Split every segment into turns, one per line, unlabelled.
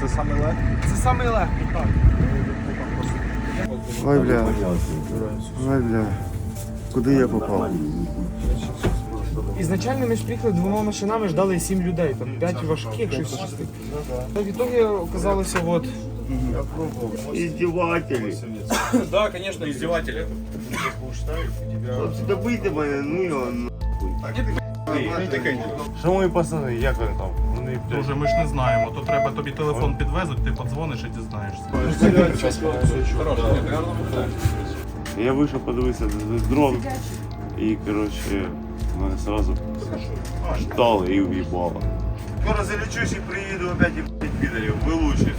Це саме легкий?
Це самий легкий, так.
Ой, бля. Ой, бля. Куди я попав?
Ізначально ми ж приїхали двома машинами, ждали сім людей, там п'ять важких, щось шести. Та в ітогі оказалося, от,
Іздівателі.
Да, конечно, издеватели.
Хлопці, добийте мене, ну його
Шановні пацани, як вони там? Вони
Дуже ми ж не знаємо. То треба тобі телефон підвезуть, ти подзвониш і дізнаєшся.
Я вийшов подивитися з дрон і, коротше, мене сразу ждали і в'їбало. Скоро залічусь і приїду опять і блядь, підарів, вилучить.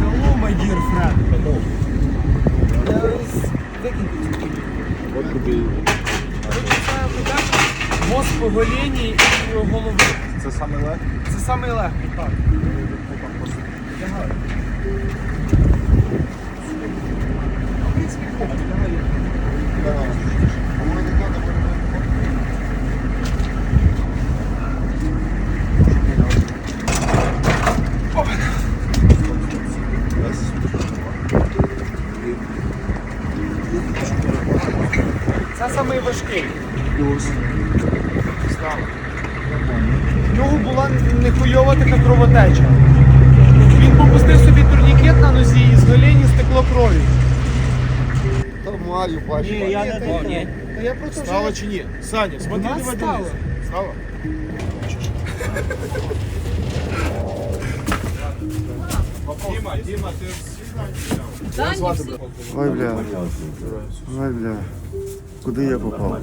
Hello, my dear friend. По голені і голови.
Це саме легкий?
Це саме легкий, так. В нього була нехуйова така кровотеча. Він попустив собі турнікет на нозі і з голені стекло крові.
Нормально, бачу.
Ні, я не ні. Я просто
Стало чи ні? Саня, смотри,
Вона
давай
стала.
дивись. Стало? Дима, Дима, ти
Ой, бля. Ой, бля. Куди я попав?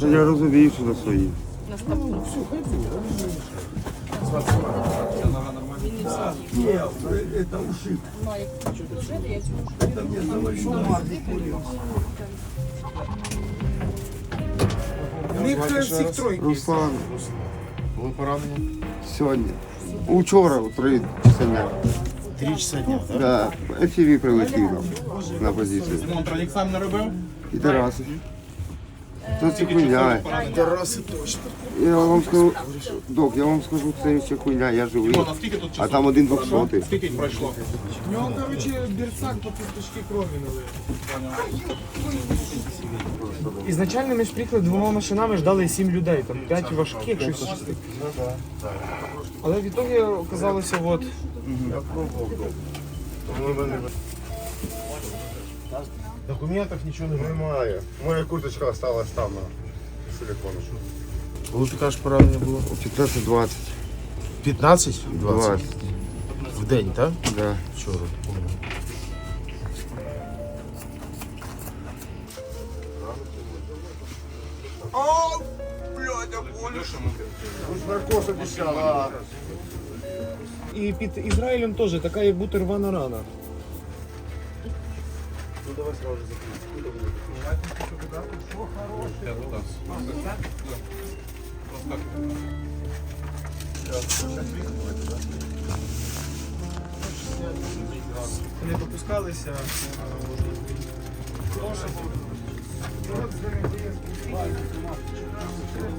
Та я розумію, що на свої.
В них е, всіх тройки.
Руслан,
Були поранені?
сьогодні. Учора у три часа дня.
Три часа дня, так?
Да, FTV прилетів нам на позицію.
Монтроник сам не робив?
І Тарасов. Це це хуйня.
Тараси точно.
Я вам скажу, док, я вам скажу, це ще хуйня, я живий.
Вон, а скільки тут
А там один двохсотий.
Скільки пройшло?
В нього, коротше, берцак по пусточки крові налив. Ізначально ми ж приїхали двома машинами, ждали сім людей, там п'ять важких, щось. Але в ітогі оказалося, от,
Документів нічого немає.
Немає. Моя курточка осталась там на телефону.
Коли ти кажеш поранення було?
15-20.
15?
20.
В день, так?
Да.
Вчора.
Наркоз обіцяла.
і під Ізраїлем теж така, як будто рвана рана. Не допускалися.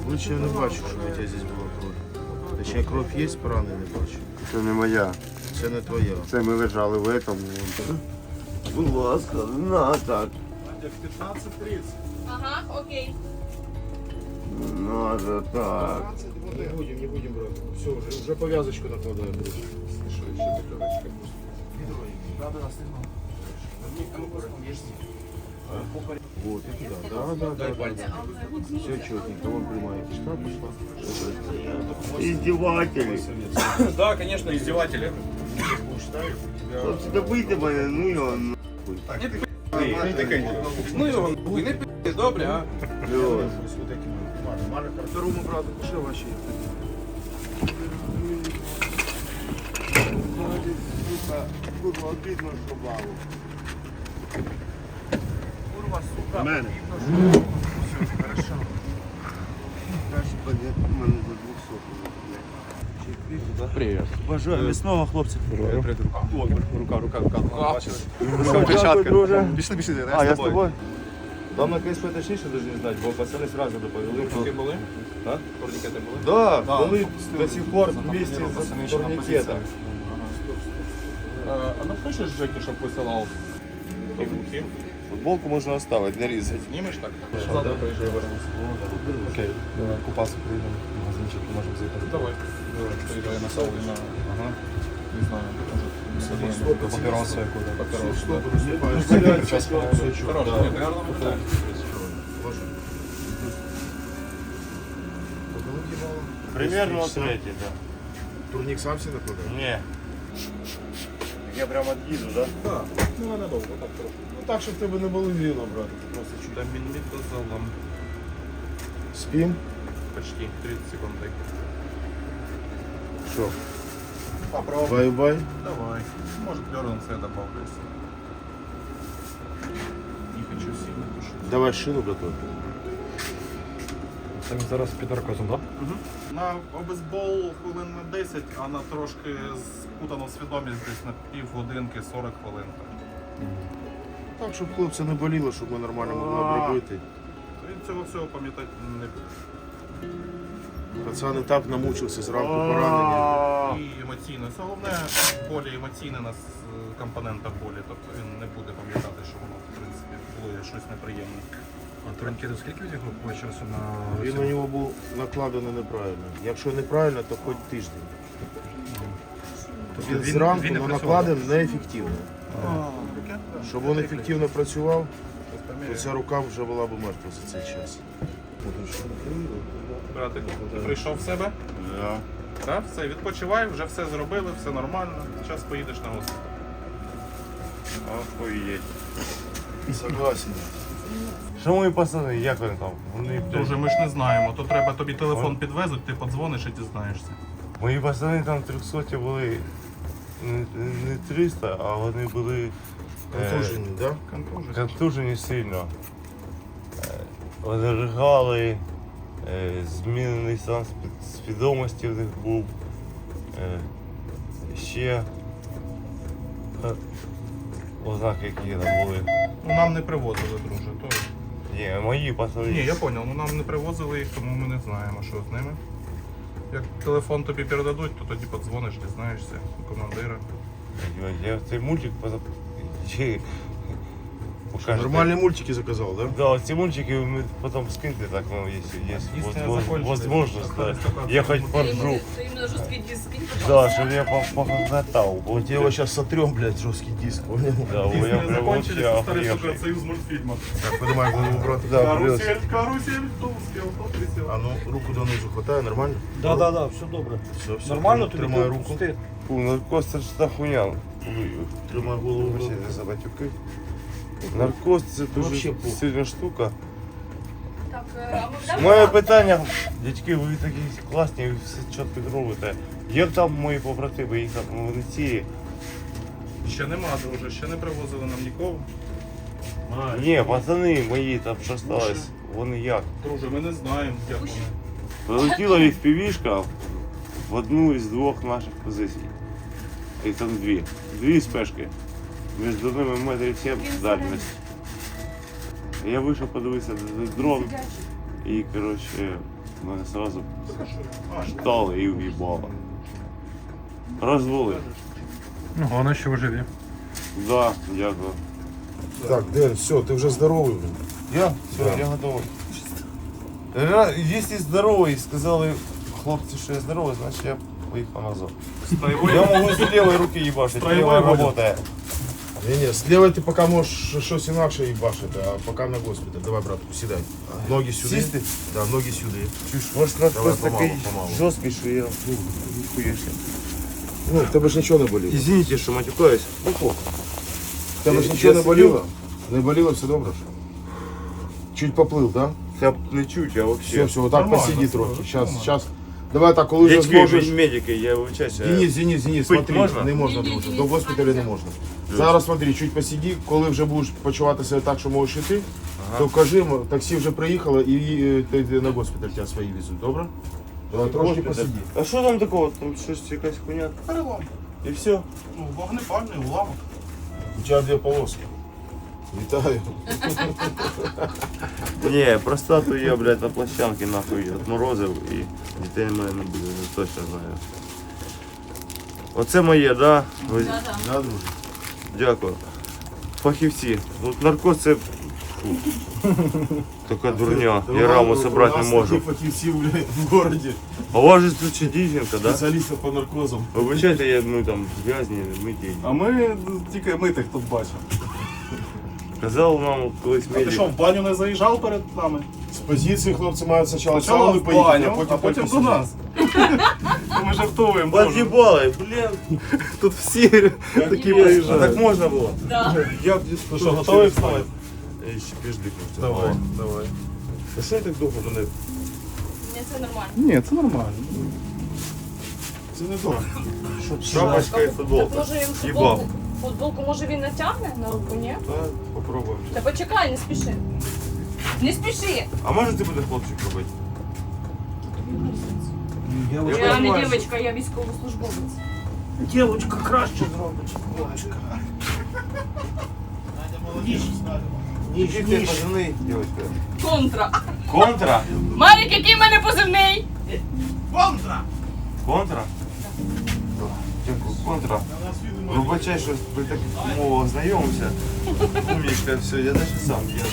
Лучше я не бачу, щоб у тебе здесь була кров. Точніше, кров є, поранений не бачу.
Це не моя.
Це не твоя.
Це ми лежали в этом. Будь ласка, на так.
Ага, окей.
Надо так.
Не будем, не будем брать. Все, уже, уже повязочку накладаем. Вот, и туда. Да, да, да. да. Все четненько. Вон прямая кишка пошла.
Іздівателі.
Да, конечно, издеватели.
Хлопці, добийте Мене, ну його на.
Ну його нахуй, не пи***, добре, а?
Второму брату ще ваші.
Курва, обідно, що бабу.
Все,
Краще понятно, в мене за 200.
Привіт.
Бажаю міцного хлопця.
Рука, рука, рука.
Друже.
Пішли, пішли,
А, я з тобою?
Там на КСП точніше должны знати, бо пацани сразу доповіли.
Турнікети були?
А?
Турнікети були?
Да,
Да,
були до сих пор вместе
Пацани
з турнікетом.
Е, А напишеш щоб висилав?
Футболку можна оставити, не різати.
Знімеш так? Завтра приїжджай вернусь.
Окей, купаться приїдемо магазинчик, можемо заїхати.
Давай. Давай, приїжджай на сауні на... Ага. Не знаю, може.
Папіросу яку да.
Папірос, да.
Ну,
Хорош, ні, ти гарно виглядаєш.
Примерно третій, так.
Турнік сам себе накладає?
Ні. Я прямо від'їду, так?
Так, ну ненадовго, так трохи.
Ну так, щоб тебе не було віно, брат. Просто чуть.
Там мініміт до залом.
Спім?
Почти 30 секунд. дай.
Що?
Попробуй.
Бай-бай.
Давай. Может, клеренс я добавлю. если. Не хочу сильно тушить.
Давай шину.
Це ми зараз під наркозом, так?
На обезбол хвилин на 10, а на трошки спутану свідомість десь на півгодинки 40 хвилин.
Так, щоб хлопці не боліло, щоб ми нормально могли
А.
обробити.
Він цього всього пам'ятати не буде.
Пацан і так намучився зранку поранення.
І емоційно. Це головне болі емоційне нас е, компонента болі. Тобто він не буде пам'ятати, що воно в принципі було щось неприємне.
А турнікети скільки відіграв по часу на
Він на нього був накладений неправильно. Якщо неправильно, то хоч тиждень.
Тобто
Він
він-
зранку
він не
накладен неефективно. Щоб він ефективно працював, то ця рука вже була б мертва за цей час.
Братик, ти прийшов в себе?
Да.
Так, все, відпочивай, вже все зробили, все нормально. Зараз поїдеш на госпіталь.
Охуєть.
Согласен.
Що мої пацани, як вони там? Вони,
Друже, ми ж не знаємо, то треба тобі телефон підвезуть, ти подзвониш і дізнаєшся.
Мої пацани там 300 були не, не 300, а вони були е,
Контужені, так?
Контужить.
контужені сильно. Е, Вони ригали, змінений стан свідомості в них був. Е, Ще е, ознаки, які там були.
Ну нам не привозили, друже. То...
Ні, мої пацани.
Ні, я зрозумів, ну нам не привозили їх, тому ми не знаємо, що з ними. Як телефон тобі передадуть, то тоді подзвониш, дізнаєшся у командира.
Я в цей мультик позап... Покажете.
Нормальні мультики заказав, так?
Да, ці мультики ми потом скиньте так, ну, если есть
не
воз- возможность, да.
Ты именно жесткий диск, скинь,
Да, чтобы я по- похохотал. Вот
я його зараз сотрем, блядь, жорсткий диск. понял?
Да,
Диски
я
не
прям вообще охуевший.
союз мультфильмов.
Так, подимай голову, брат. Да.
Карусель, карусель, тулский, вот присел.
А ну, руку до донизу хватає, нормально?
Да, да, да, все добре.
Все, все.
Нормально тобі
Тримай руку.
пусти?
Фу, наркоз це ж та хуйня. Ой,
Тримай голову.
Вибачте за батюки. Наркоз це дуже сильна штука.
Так, а?
Моє питання, дядьки, ви такі класні, ви все чітко робите. Як там мої побратими, їх там вони ці.
Ще нема, друже, ще не привозили нам нікого.
Ні, пацани мої там що сталося, вони як?
Друже, ми не знаємо, як вони.
Прилетіла їх півішка в одну із двох наших позицій. І там дві. Дві спешки. Між ними метрів сім дальність. Я вийшов подивитися на дрон і, коротше, мене одразу штали і в'їбало. Розвели.
Ну, головне, що ви живі.
Да, дякую.
Так, Ден, все, ти вже здоровий. блін.
Я? Все, я готовий. Ра- Якщо здоровий, сказали хлопці, що я здоровий, значить я поїхав назад. Я можу з лівої руки їбашити,
Строєвой
лівая
ходить.
работає.
Ні, ні, слева ти поки можеш щось інакше їбашити, а поки на госпіталь. Давай, братку, сідай. Ноги сюди.
Сісти?
Да, ноги сюди.
Чуєш, може наркоз
Давай, помалу,
такий
помалу.
жорсткий, що я ну, хуєшся.
Ну, в тебе ж нічого не боліло.
Извините, що матюкаюсь. Ну, похуй.
В тебе ж
Я-
нічого
я
не боліло? Не боліло, все добре? Чуть поплив, так?
Це не чуть, а вообще.
Все, все, отак
Нормально,
посиди
все,
трохи.
нормально.
Сейчас, сейчас. Давай так, коли вже
Дядьки,
зможеш.
ви медики, я вивчаюся.
Денис, Денис, Денис,
Пить
смотри,
можна?
не можна,
Ні, ні,
друже.
ні,
До госпіталя не можна. Зараз смотри, чуть посиди, коли вже будеш почувати себе так, що можеш іти, то кажи, м, таксі вже приїхало і е, ти ти на госпіталь тебе свої везуть, добре? Давай трошки посиди.
А що там такого? Там щось якась хуйня.
Перелом.
І все.
Ну, вогнепальний уламок.
У тебе дві полоски. Вітаю.
Ні, простату я, блядь, на площадці нахуй отморозив і дітей в мене не буде, я точно знаю. Оце моє, да? Ви-.
Да, друже?
Дякую. Фахівці. Ну, наркоз це. Фу. Така дурня. Я раму собрати не можу.
Такі фахівці, блядь, в городі.
А у вас же тут ще дівчинка, да?
Спеціалісти по наркозам.
Вибачайте, я ну там в'язні, миті.
А ми тільки митих тут бачимо.
Казав нам колись
А ти
медик.
що, в баню не заїжджав перед нами?
З позиції хлопці мають спочатку
Спочатку
сауну
в
поїхати,
баню, а потім до
посидіти.
нас. Ну, Ми жартуємо. Боже.
Под'їбали, блін.
Тут всі такі
А
приїжджають.
так можна було?
Да.
Як
Ну що, готовий вставати?
Ще піжди.
Давай, давай.
А що я так довго мене?
Ні, це нормально.
Ні, це нормально.
Це не добре.
Шапочка і
Так,
футболка.
він
Їбав.
футболку, футболку може він натягне на руку, ні?
Так, попробуємо.
Та почекай, не спіши. Не спіши.
А може ти буде хлопчик робити?
Я не
понимаю,
дівчинка, я військовослужбовець.
Дівчинка краще зробить. Бачка.
Який ти позивний, дівчинка?
Контра.
Контра?
Марік, який в мене позивний?
Контра. Контра? Дякую, контра. Вибачай, що при таких умовах знайомимося. Умнічка, все, я навіть сам. Я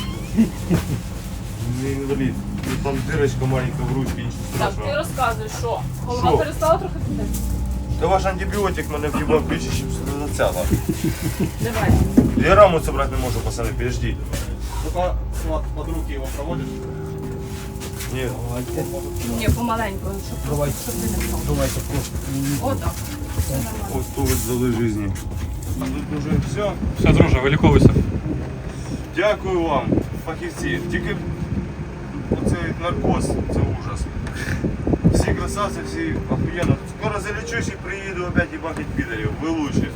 не інвалід. Тут там дирочка маленька в ручці, нічого
Так, ти
страшного.
розказуй, що? Голова
Що?
перестала трохи крутити?
Та ваш антибіотик мене в'їбав більше, ніж зацяла.
Давай.
Я раму собрати не можу, пацани, підождіть.
Пока Влад, под руки його проводиш.
Ні,
Ні, помаленьку, щоб,
Давайте.
щоб ти не впав.
Давайте просто.
Отак.
Ось то дали житті. А тут уже все.
Все, друже, виліковуйся.
Дякую вам, фахівці. Тільки оцей наркоз це ужас. Всі красавці, всі охуєнно. Скоро залічусь і приїду опять бачить підарів. Ви лучші.